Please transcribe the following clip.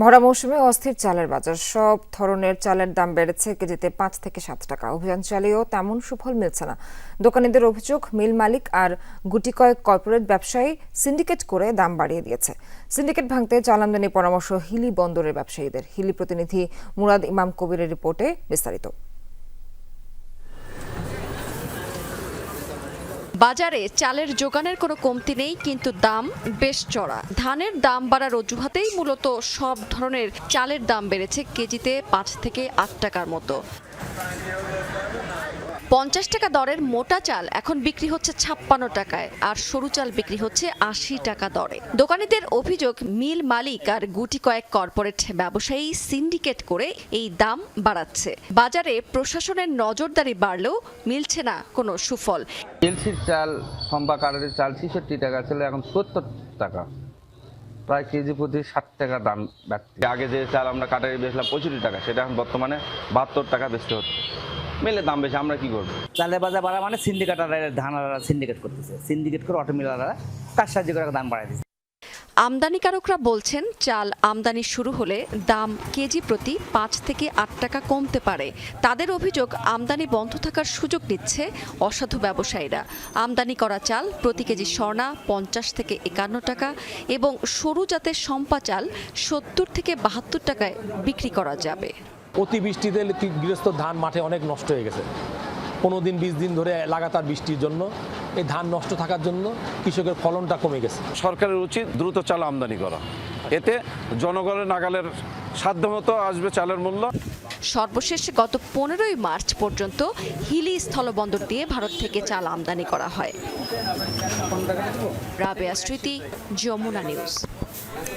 ভরা মৌসুমে অস্থির চালের বাজার। সব ধরনের চালের দাম বেড়েছে কেজিতে পাঁচ থেকে সাত টাকা। অভিযান চালিয়েও তেমন সুফল মিলছে না। দোকানিদের অভিযোগ, মিল মালিক আর গুটি কয়েক কর্পোরেট ব্যবসায়ী সিন্ডিকেট করে দাম বাড়িয়ে দিয়েছে। সিন্ডিকেট ভাঙতে চাল আমদানি পরামর্শ হিলি বন্দরের ব্যবসায়ীদের। হিলি প্রতিনিধি মুরাদ ইমাম কবিরের রিপোর্টে বিস্তারিত। বাজারে চালের যোগানের কোনো কমতি নেই, কিন্তু দাম বেশ চড়া। ধানের দাম বাড়ার অজুহাতেই মূলত সব ধরনের চালের দাম বেড়েছে কেজিতে পাঁচ থেকে আট টাকার মতো। পঞ্চাশ টাকা দরের মোটা চাল এখন বিক্রি হচ্ছে ছাপ্পান্ন টাকায়, আর সরু চাল বিক্রি হচ্ছে আশি টাকা দরে। দোকানিদের অভিযোগ, মিল মালিক আর গুটি কয়েক কর্পোরেট ব্যবসায়ী সিন্ডিকেট করে এই দাম বাড়াচ্ছে। বাজারে প্রশাসনের নজরদারি বাড়লেও মিলছে না কোনো সুফল। এলসির চাল, সম্বা কার্ডের চাল ছেষট্টি টাকা ছিল, এখন সত্তর টাকা। প্রায় কেজি প্রতি ষাট টাকা দাম আগে যে চাল আমরা কাটারি বেচলাম পঁয়ষট্টি টাকা, সেটা এখন বর্তমানে বাহাত্তর টাকা বেচতে হচ্ছে। মেলে দাম বেশি আমরা কি করব? চালের বাজার বাড়া মানে সিন্ডিকেটাররা ধানারা সিন্ডিকেট করতেছে। সিন্ডিকেট করে অটোমিলাররা কাজ সাহায্য করে দাম বাড়াই দিচ্ছে আমদানিকারকরা বলছেন চাল আমদানি শুরু হলে দাম কেজি প্রতি পাঁচ থেকে আট টাকা কমতে পারে। তাদের অভিযোগ আমদানি বন্ধ থাকার সুযোগ নিচ্ছে অসাধু ব্যবসায়ীরা। আমদানি করা চাল প্রতি কেজি স্বর্ণা পঞ্চাশ থেকে একান্ন টাকা এবং সরু জাতের সম্পা চাল সত্তর থেকে বাহাত্তর টাকায় বিক্রি করা যাবে। অতিবৃষ্টিতে গৃহস্থ ধান মাঠে অনেক নষ্ট হয়ে গেছে। পনেরো দিন বিশ দিন ধরে লাগাতার বৃষ্টির জন্য এই ধান নষ্ট থাকার জন্য কৃষকের ফলনটা কমে গেছে। সরকারের উচিত দ্রুত চাল আমদানি করা। এতে জনগণের নাগালের সাধ্যমতো আসবে চালের মূল্য। সর্বশেষ গত পনেরোই মার্চ পর্যন্ত হিলি স্থলবন্দর দিয়ে ভারত থেকে চাল আমদানি করা হয়। রাবেয়া স্মৃতি যমুনা নিউজ।